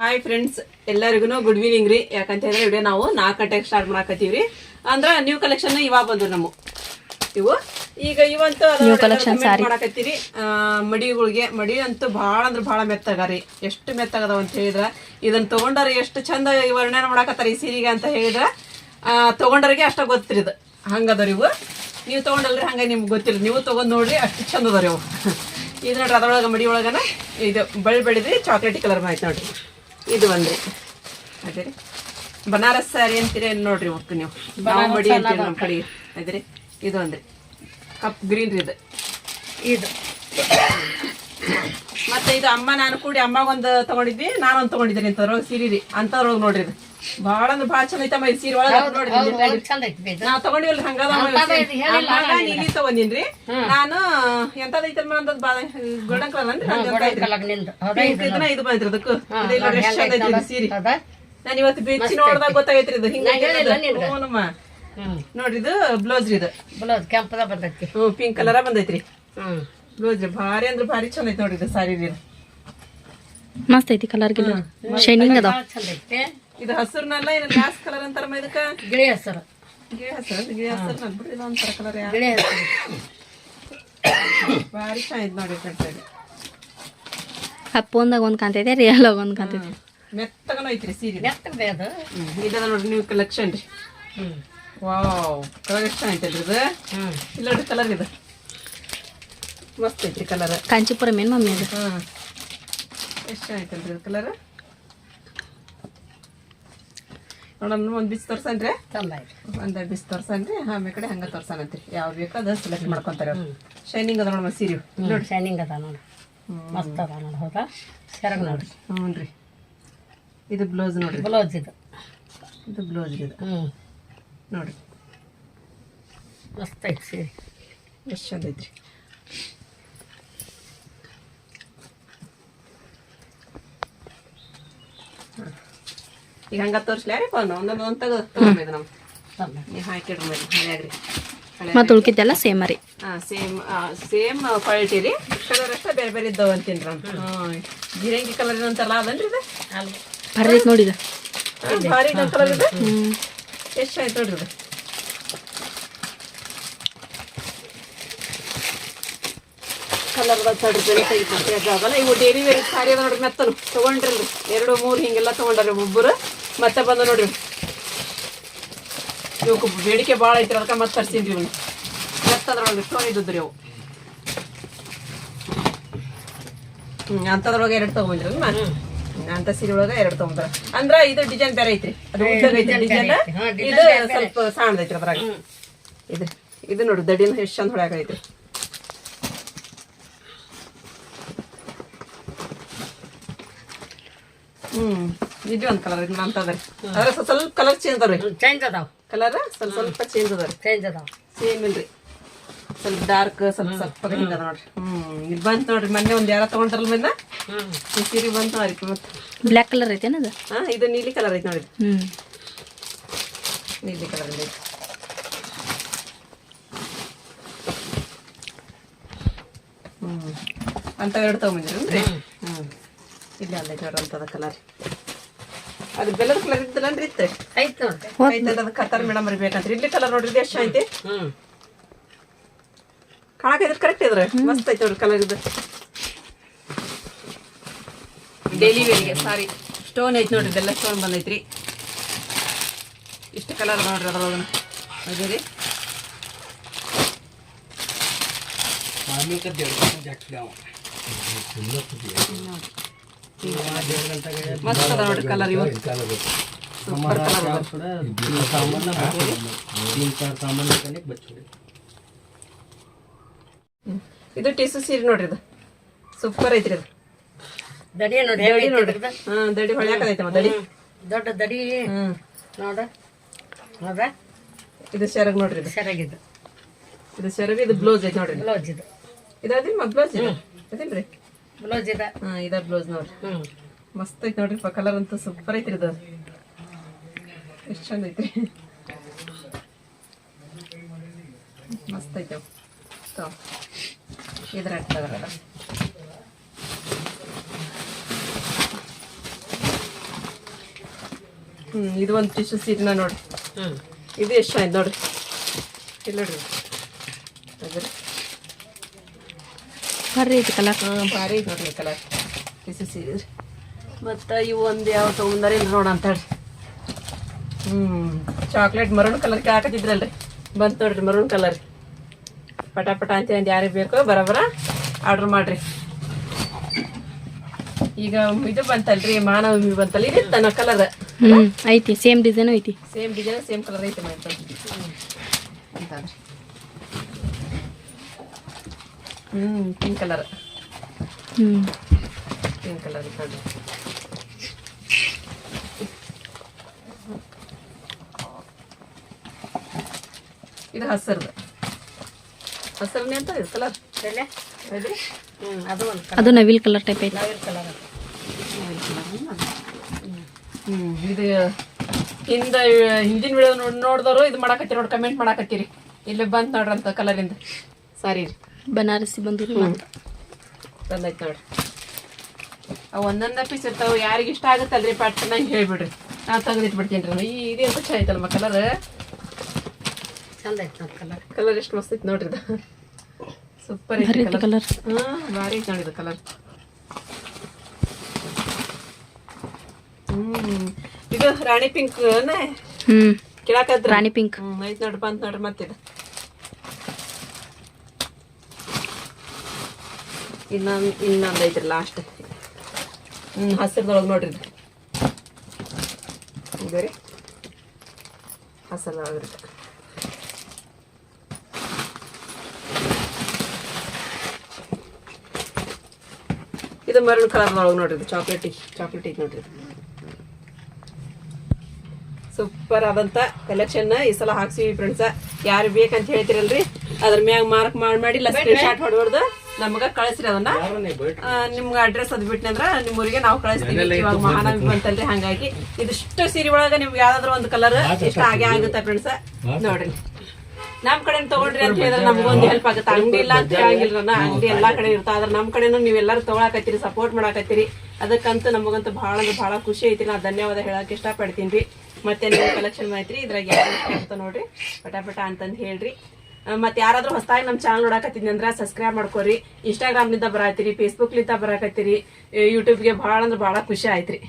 Hi friends ಎಲ್ಲರಿಗೂ good evening ರೀ. ಯಾಕಂತ ಹೇಳಿದ್ರೆ ವಿಡಿಯೋ ನಾವು ನಾಲ್ಕು ಗಂಟೆಗೆ ಸ್ಟಾರ್ಟ್ ಮಾಡಾಕತ್ತೀವಿ ಅಂದ್ರ ನ್ಯೂ ಕಲೆಕ್ಷನ್ ಇವಾಗ ಬಂದ್ರು ನಮ್ಮ ಇವು. ಈಗ ಇವಂತೂ ನ್ಯೂ ಕಲೆಕ್ಷನ್. ಮಾಡಾಕತ್ತೀರಿ. ಮಡಿಗಳಿಗೆ. ಮಡಿ ಅಂತೂ ಭಾಳ ಅಂದ್ರೆ ಭಾಳ ಮೆತ್ತಗಾರಿ ಎಷ್ಟು ಮೆತ್ತಗದ ಅಂತ ಹೇಳಿದ್ರೆ? ಇದನ್ನ ತೊಗೊಂಡಾರ ಎಷ್ಟು ಚಂದ ವರ್ಣನೆ ಮಾಡಾಕತ್ತಾರ ಈ ಸೀರೆಗೆ ಅಂತ ಹೇಳಿದ್ರೆ? ತಗೊಂಡವ್ರಿಗೆ ಅಷ್ಟ ಗೊತ್ತಿರಿ ಇದು. ಹಂಗದವ್ರಿ ಇವು. ನೀವು ತಗೊಂಡಲ್ರಿ ಹಂಗ ನಿಮ್ಗೆ ಗೊತ್ತಿಲ್ಲ ನೀವು ತಗೊಂಡ್ ನೋಡ್ರಿ ಅಷ್ಟು ಚಂದ ಅದಾವ್ರಿ ಅವು. ಇದು ನೋಡ್ರಿ ಅದ್ರೊಳಗೆ ಮಡಿ ಒಳಗನ ಇದು ಬಳ್ಳಿ ಬೆಳೆದ್ರಿ ಚಾಕ್ಲೇಟ್ ಕಲರ್ ಆಯ್ತು ನೋಡ್ರಿ. ಇದು ಒಂದ್ರಿ ಅದೇ ರೀ. ಬನಾರಸ್ ಸ್ಯಾರಿ ಅಂತೀರಿ ನೋಡ್ರಿ ಒಟ್ಟು ನೀವು? ಬಾಂಬಡಿ ಅಂತೀರಿ ನಮ್ಮ ಕಡೆ. ಅದೇ ರೀ. ಇದು ಒಂದ್ರಿ ಕಪ್ ಗ್ರೀನ್ ರೀ ಇದು. ಇದು. ಮತ್ತೆ ಇದು ಅಮ್ಮ ನಾನು ಕೂಡಿ ಅಮ್ಮಗೊಂದು ತಗೊಂಡಿದ್ವಿ ನಾನೊಂದು ತಗೊಂಡಿದ್ದೀನಿ ರೋಗ ಸೀರೆ ರೀ ರೋಗ ನೋಡ್ರಿ ಇದು. ಭಾಳ ಅಂದ್ರೆ ಭಾಳ ಚಂದ ಐತಮ್ಮ ಈ ಸೀರೆ ಒಳಗೆ. ನಾವ್ ತಗೊಂಡಿವಲ್ರಿ ಹಂಗದ ನೀಲಿ ತಗೊಂಡಿನ್ರಿ. ನಾನು ಎಂತದ ಅಂದದ್ ಬಾ ಗೋಲ್ಡನ್ ಕಲರ್ ಇದು? ಅದಕ್ಕೂ. ಸೀರೆ. ನಾನು ಇವತ್ತು ಬೆಚ್ಚಿ ನೋಡ್ದಾಗ ಗೊತ್ತಾಗೈತ್ರಿ ಇದು. ಹಿಂಗ ನಾ ಹ್ಮ್. ನೋಡ್ರಿ ಇದು ಬ್ಲೌಸ್ ರೀ ಇದು. ಬ್ಲೌಸ್ ಕೆಂಪದ ಬಂದೈತಿ. ಹ್ಞೂ ಪಿಂಕ್ ಕಲರ ಬಂದೈತ್ರಿ. ಹ್ಮ್. ಬ್ಲೌಸ್ ರೀ ಭಾರಿ ಅಂದ್ರೆ ಭಾರಿ ಚಂದ ಐತಿ ನೋಡ್ರಿ ಇದು ಸಾರಿ ರೀ ಇದು. ಮಸ್ತ್ ಐತಿ ಕಲರ್ ಗಿಲ್ಲ. ಶೈನಿಂಗ್ ಅದ ಚಂದ ಐತಿ. ಇದು ಹಸಿರ್ನಲ್ಲ ಏನು ಗ್ಲಾಸ್ ಕಲರ್ ಅಂತಾರಮ್ಮ ಇದಕ್ಕ? ಗಿಳಿ ಹೆಸರು. ಗಿಳಿ ಹಸಿರು ಗಿಳಿ ಹಸಿರು ಇದು ಒಂಥರ ಕಲರ್ ಯಾ ಗಿಳಿ ಹೆಸರು. ಭಾರಿ ಚೆನ್ನಾಗಿ ನೋಡಿ ಕಟ್ತಾ ಆ ಒಂದು ಕಾಣ್ತೈತೆ ರಿಯಲ್ ಒಂದು ಒಂದ್ ಕಾಣ್ತೈತಿ ಮೆತ್ತಗನ ಐತ್ರಿ ಸೀರೆ ಮೆತ್ತಗದೆ ಬೇದು ಇದನ್ನ ನೋಡ್ರಿ ನೀವು ಕಲೆಕ್ಷನ್ ರೀ. ವಾವ್. ಕಲರ್ ಎಷ್ಟು ಚೆನ್ನಾಗೈತಲ್ರಿ ಇದು? ಇಲ್ಲ ನೋಡ್ರಿ ಕಲರ್ ಇದು. ಮಸ್ತ್ ಐತ್ರಿ ಕಲರ್ ಕಾಂಚೀಪುರಂ ಏನ್ ಮಮ್ಮಿ ಅದು? ಹಾಂ ಎಷ್ಟು ಇದು ಕಲರ್ ನೋಡೋಣ ಒಂದು ಬಿಸ್ ತೋರ್ಸನ್ರಿ. ಒಂದು ಬಿಸ್ ತೋರ್ಸನ್ರಿ. ಆಮೇಲೆ ಕಡೆ ಹಂಗೆ ತೋರ್ಸನಂತ್ರಿ. ಯಾವ ಬೇಕೋ ಅದು ಸೆಲೆಕ್ಟ್ ಮಾಡ್ಕೊಂತಾರೆ ಶೈನಿಂಗ್ ಅದ ನೋಡಮ್ಮ ಸೀರೆ ನೋಡಿ ಶೈನಿಂಗ್ ಅದ ನೋಡಿ. ಮಸ್ತ್ ಅದ ನೋಡಿ ಹೌದಾ? ಸೆರಗ್ ನೋಡ್ರಿ. ಹ್ಞೂ ರೀ ಇದು ಬ್ಲೌಸ್ ನೋಡ್ರಿ. ಬ್ಲೌಸ್ ಇದು. ಇದು ಬ್ಲೌಸ್ ಇದು ಹ್ಮ್. ನೋಡ್ರಿ. ಮಸ್ತ್ ಐತಿ ಸೀರೆ. ಎಷ್ಟು ಚಂದ ಐತ್ರಿ. ಈಗ ಹಂಗ ತೋರಿಸ್ಲ್ಯಾರಿ ಫೋನ್ ಒಂದೊಂದು ಒಂದು ತೆಗೆದು ತಗೊಂಡಿದ್ದು ನಮ್ಮ ನೀವು ಹಾಕಿಡ್ರಿ ಮೇಲೆ ಹಳೆಯಾಗ್ರಿ ಮತ್ತೆ ಉಳ್ಕಿದ್ದೆಲ್ಲ ಸೇಮ್ ರೀ. ಹಾಂ ಸೇಮ್ ಸೇಮ್ ಕ್ವಾಲಿಟಿ ರೀ. ಕಲರ್ ಅಷ್ಟೇ ಬೇರೆ ಬೇರೆ ಇದ್ದಾವೆ ಅಂತೀನಿ ಹಾಂ ಜಿರಂಗಿ ಕಲರ್ ಅಂತಾರಲ್ಲ ಅದನ್ರಿ ಇದು. ಭಾರಿ ಐತಿ ನೋಡಿದ ಭಾರಿ ಕಲರ್ ಇದು. ಎಷ್ಟು ಆಯ್ತು ನೋಡ್ರಿ ಇದು? ತಡ್ರಿ ತೆಗಿತಾರೆ ಇವು ಡೈಲಿ ವೇರ್ ಸಾರಿ ಅದ ನೋಡ್ರಿ ಮೆತ್ತಲು ತೊಗೊಂಡ್ರಲ್ರಿ. ಎರಡು ಮೂರು ಹಿಂಗೆಲ್ಲ ತೊಗೊಂಡ್ರಿ ಒಬ್ಬರು ಮತ್ತೆ ಬಂದು ನೋಡ್ರಿ. ಇವಕ್ಕೆ ಬೇಡಿಕೆ ಭಾಳ ಐತ್ರಿ ಅದಕ್ಕೆ ಮತ್ತೆ ತರ್ಸಿದ್ವಿ ಇವನು. ಮೆತ್ತದ್ರೊಳಗೆ ಸ್ಟೋನ್ ಇದ್ದದ್ರಿ ಅವು. ಹ್ಞೂ ಅಂಥದ್ರೊಳಗೆ ಎರಡು ತೊಗೊಂಡ್ರಿ ಅಂತ ಸೀರೆ ಒಳಗ ಎರಡು ತೊಗೊಂಡ್ರ ಅಂದ್ರ ಇದು ಡಿಸೈನ್ ಬೇರೆ ಐತ್ರಿ. ಅದು ಉದ್ದಗ್ ಐತ್ರಿ ಡಿಸೈನ್ ಇದು ಸ್ವಲ್ಪ ಸಣ್ಣದೈತ್ರಿ ಅದ್ರಾಗ. ಇದು ಇದು ನೋಡಿ ದಡಿನ ಎಷ್ಟು ಚಂದ ಹೊಡ್ಯಾಕೈತ್ರಿ ಹ್ಮ್. ಇದು ಒಂದು ಕಲರ್ ಇದು ಅಂತದ್ರಿ ಅದ್ರ ಸ್ವಲ್ಪ ಸ್ವಲ್ಪ ಕಲರ್ ಚೇಂಜ್ ಅದಾವ್ರಿ. ಚೇಂಜ್ ಅದಾವ. ಕಲರ್ ಸ್ವಲ್ಪ ಸ್ವಲ್ಪ ಚೇಂಜ್ ಅದಾವ್ರಿ. ಚೇಂಜ್ ಅದಾವ. ಸೇಮ್ ಇಲ್ರಿ. ಸ್ವಲ್ಪ ಡಾರ್ಕ್ ಸ್ವಲ್ಪ ಸ್ವಲ್ಪ ಹಿಂಗ ನೋಡ್ರಿ. ಹ್ಮ್ ಇದು ಬಂತು ನೋಡ್ರಿ ಮೊನ್ನೆ ಒಂದ್ ಯಾರ ತಗೊಂಡ್ರಲ್ ಮೇಲೆ ಹ್ಮ್. ಈ ಸೀರೆ ಬಂತು ನೋಡ್ರಿ ಮತ್ತೆ. ಬ್ಲ್ಯಾಕ್ ಕಲರ್ ಐತೆ ಅದು? ಹಾ ಇದು ನೀಲಿ ಕಲರ್ ಐತೆ ನೋಡಿ ಹ್ಮ್. ನೀಲಿ ಕಲರ್ ಐತಿ. ಹ್ಮ್. ಅಂತ ಎರಡು ತಗೊಂಬಂದಿರಿ ಹ್ಮ್. ಇಲ್ಲ ಅಲ್ಲ ನೋಡ್ರಿ ಅಂತದ ಕಲರ್ ಅದು ಬೆಲ್ಲದ ಕಲರ್ ಇದ್ದಲ್ಲನ್ರಿ ಇತ್ತು. ಐತ್ ನೋಡ್ರಿ. ಐತೆ ಅದು ಕತ್ತಾರ ಮೇಡಮ್ ಬೇಕಂತ್ರಿ ಇಲ್ಲಿ ಕಲರ್ ನೋಡ್ರಿ ಎಷ್ಟು ಐತಿ. ಹ್ಮ್. ಕಾಣಕ ಇದ್ರ ಕರೆಕ್ಟ್ ಇದ್ರ. ಮಸ್ತ್ ಐತೆ ನೋಡ್ರಿ ಕಲರ್ ಇದು. ಡೈಲಿ ವೇರಿಗೆ ಸಾರಿ ಸ್ಟೋನ್ ಐತಿ ನೋಡ್ರಿ ಬೆಲ್ಲ ಸ್ಟೋನ್ ಬಂದೈತ್ರಿ. ಇಷ್ಟು ಕಲರ್ ನೋಡ್ರಿ ಅದ್ರೊಳಗ ಅದೇ ರೀ. ಮಸ್ತ್ ಅದ ನೋಡ್ರಿ ಕಲರ್ ಇವು. ಸೂಪರ್ ಕಲರ್ ಅದ. ಹ್ಮ್. ಇದು ಟಿಸು ಸೀರೆ ನೋಡ್ರಿ ಇದು. ಸೂಪರ್ ಐತ್ರಿ ಇದು. ದಡಿ ನೋಡಿ ದಡಿ ನೋಡ್ರಿ? ಹಾ ದಡಿ ಹೊಳ್ಯಾಕದೈತಮ್ಮ ದಡಿ. ದೊಡ್ಡ ದಡಿ ಹ್ಮ್. ನೋಡ. ನೋಡ್ರ? ಇದು ಸೆರಗ್ ನೋಡ್ರಿ ಇದು. ಸರಿಯಾಗಿದ್ದು ಇದು. ಸೆರಗ್ ಇದು ಬ್ಲೌಸ್ ಐತಿ ನೋಡ್ರಿ. ಬ್ಲೌಸ್ ಇದು. ಇದಾದ್ರಿ ಮ ಬ್ಲೌಸ್ ಇದು? ಅದಿಲ್ರಿ ಬ್ಲೌಸ್ ಇದೆ. ಹಾಂ ಇದ ಬ್ಲೌಸ್ ನೋಡ್ರಿ. ಹ್ಞೂ ಮಸ್ತ್ ಐತಿ ನೋಡ್ರಿ ಕಲರ್ ಅಂತೂ ಸೂಪರ್ ಐತ್ರಿ ಇದು. ಎಷ್ಟು ಚಂದ ಐತ್ರಿ. ಮಸ್ತ್ ಐತೆ. ಇದ್ರ ತಗೋರಲ್ಲ ಹ್ಮ್ ಇದು ಒಂದು ಟಿಶ್ಯೂ ಸೀಟ್ನ ನೋಡ್ರಿ. ಹ್ಞೂ ಇದು ಎಷ್ಟು ಆಯ್ತು ನೋಡ್ರಿ. ಇಲ್ಲ ನೋಡ್ರಿ. ಅದ್ರ ಬರ್ರಿ ಐತಿ ಕಲರ್. ಹಾಂ ಭಾರಿ ನೋಡ್ರಿ ಕಲರ್. ಟಿಶ್ಯೂ ಸೀರೆ ಮತ್ತು ಇವು ಒಂದು ಯಾವ ತೊಗೊಂಡಾರ ಇಲ್ಲ ನೋಡ ಅಂತ ಹೇಳ್ರಿ ಹ್ಞೂ ಚಾಕ್ಲೇಟ್ ಮರೂನ್ ಕಲರ್ ಹಾಕತ್ತಿದ್ರಲ್ರಿ ಬಂತು ನೋಡ್ರಿ ಮರೂನ್ ಕಲರ್ ಪಟ ಪಟ ಅಂತ ಒಂದು ಯಾರಿಗೆ ಬೇಕೋ ಬರಬರ ಆರ್ಡ್ರ್ ಮಾಡ್ರಿ. ಈಗ ಇದು ಬಂತಲ್ರಿ ಮಾನವಮಿ ಬಂತಲ್ಲ ಇದು ತನ್ನ ಕಲರ್ ಹ್ಮ್ ಐತಿ ಸೇಮ್ ಡಿಸೈನ್ ಐತಿ. ಸೇಮ್ ಡಿಸೈನ್ ಸೇಮ್ ಕಲರ್ ಐತಿ ಮಾಡ್ತಾರೆ ಹ್ಮ್ ಪಿಂಕ್ ಕಲರ್ ಹ್ಮ್. ಪಿಂಕ್ ಕಲರ್ ಇಟ್ಕೊಂಡು ಇದು ಹಸಿರ್ದು. ಹಸಿರನೇ ಅಂತ ಇದು ಕಲರ್ ಬೆಲೆ? ಅದು ಒಂದು ಅದು ನವಿಲ್ ಕಲರ್ ಟೈಪ್ ಐತಿ. Colour colour hmm. ಇದು ಹಿಂದ ಹಿಂದಿನ ವಿಡಿಯೋ ನೋಡಿ ನೋಡಿದವರು ಇದು ಮಾಡಾಕತ್ತೀರಿ ನೋಡಿ ಕಮೆಂಟ್ ಮಾಡಾಕತ್ತೀರಿ. ಇಲ್ಲಿ ಬಂತು ನೋಡ್ರಂತ ಅಂತ ಕಲರಿಂದ ಸರಿ ರೀ. ಬನಾರಸಿ ಬಂದಿರಿ ಬಂದೈತೆ ನೋಡ್ರಿ ಅವು ಒಂದೊಂದ ಪೀಸ್ ಇರ್ತಾವೆ ಯಾರಿಗೆ ಇಷ್ಟ ಆಗುತ್ತಲ್ರಿ ಪಟ್ ನಂಗೆ ಹೇಳ್ಬಿಡ್ರಿ. ನಾ ತೆಗೆದಿಟ್ಬಿಡ್ತೀನಿ ರೀ. ಈ ಇದು ಅಂತ ಚ ಐತಲ್ಮ ಕಲರ್ ಚಂದ ಐತೆ ಕಲರ್ ಕಲರ್ ಎಷ್ಟು ಮಸ್ತ್ ಐತೆ ನೋಡ್ರಿ ಇದು. ಸೂಪರ್ ಐತಿ ಕಲರ್ ಹಾಂ ಭಾರಿ ಐತೆ ನೋಡಿದ ಕಲರ್ ಹ್ಮ್ ಇದು ರಾಣಿ ಪಿಂಕ್ ಹ್ಮ್. ಕೇಳಾಕತ್ರ ರಾಣಿ ಪಿಂಕ್ ಐತೆ ಐತ್ ನೋಡ್ರಿ ಬಂತ ನೋಡ್ರಿ ಮತ್ತಿದು ಇನ್ನೊಂದು ಇನ್ನೊಂದು ಐತ್ರಿ ಲಾಸ್ಟ್ ಹ್ಞೂ ಹಸಿರದೊಳಗೆ ನೋಡ್ರಿ. ಇದು ರೀ ಹಸಿರದೊಳಗೆ ರೀ ಇದು ಮರಳು ಕಲರ್ದೊಳಗೆ ನೋಡ್ರಿ ಚಾಕ್ಲೇಟ್ ಚಾಕ್ಲೇಟ್ ಐತಿ ನೋಡ್ರಿ ಸೂಪರ್ ಆದಂತ ಕಲೆಕ್ಷನ್ ಈ ಸಲ ಹಾಕ್ಸಿವಿ ಫ್ರೆಂಡ್ಸ್ ಯಾರು ಬೇಕಂತ ಹೇಳ್ತಿರಲ್ರಿ? ಅದ್ರ ಮ್ಯಾಗ ಮಾರ್ಕ್ ಮಾಡಿ ಮಾಡಿ ಇಲ್ಲ ಸ್ಕ್ರೀನ್ ಶಾಟ್ ಹೊಡ್ಬಾರ್ದು. ನಮಗ ಕಳಿಸ್ರಿ ಅದನ್ನ. ನಿಮ್ಗ ಅಡ್ರೆಸ್ ಅದ್ ಬಿಟ್ನಂದ್ರ ನಿಮ್ಮ ಊರಿಗೆ ನಾವು ಕಳಿಸ್ತೀವಿ. ಇವಾಗ ಮಹಾನವಿ ಬಂತಲ್ರಿ ಹಂಗಾಗಿ ಇದಿಷ್ಟು ಸೀರೆ ಒಳಗ ನಿಮ್ಗೆ ಯಾವ್ದಾದ್ರು ಒಂದು ಕಲರ್ ಇಷ್ಟ ಆಗೇ ಆಗುತ್ತೆ ಫ್ರೆಂಡ್ಸ್ ನೋಡ್ರಿ. ನಮ್ ಕಡೆ ತಗೊಳ್ರಿ ಅಂತ ಹೇಳಿದ್ರೆ ನಮ್ಗೊಂದು ಹೆಲ್ಪ್ ಆಗುತ್ತೆ. ಅಂಗಡಿ ಇಲ್ಲ ಅಂತ ಹೇಳಂಗಿಲ್ಲ ಅಂಗಡಿ ಎಲ್ಲಾ ಕಡೆ ಇರ್ತಾವ ಆದ್ರೆ ನಮ್ ಕಡೆನೂ ನೀವೆಲ್ಲರೂ ತಗೊಳಕತ್ತೀರಿ ಸಪೋರ್ಟ್ ಮಾಡಾಕತ್ತೀರಿ. ಅದಕ್ಕಂತೂ ನಮಗಂತೂ ಬಹಳ ಅಂದ್ರೆ ಬಹಳ ಖುಷಿ ಐತಿ. ನಾ ಧನ್ಯವಾದ ಹೇಳಕ್ ಇಷ್ಟಪಡ್ತೀನಿ ರೀ. ಮತ್ತೆ ನೀವು ಕಲೆಕ್ಷನ್ ಐತ್ರಿ ಇದ್ರಾಗ ಯಾವ ಇಷ್ಟ ಅಂತ ನೋಡ್ರಿ. ಪಟಾಪಟ ಅಂತಂದು ಹೇಳ್ರಿ. ಮತ್ತೆ ಯಾರಾದ್ರೂ ಹೊಸದಾಗಿ ನಮ್ಮ ಚಾನಲ್ ನೋಡಕತ್ತೀನಿ ಅಂದ್ರೆ ಸಬ್ಸ್ಕ್ರೈಬ್ ಮಾಡ್ಕೋರಿ. ಇನ್ಸ್ಟಾಗ್ರಾಮ್ನಿಂದ ಬರಾತಿರಿ ಫೇಸ್ಬುಕ್ಲಿಂದ ಬರಾಕತ್ತೀರಿ. ಯೂಟ್ಯೂಬ್ಗೆ ಭಾಳ ಅಂದ್ರೆ ಭಾಳ ಖುಷಿ ಆಯ್ತ್ರಿ.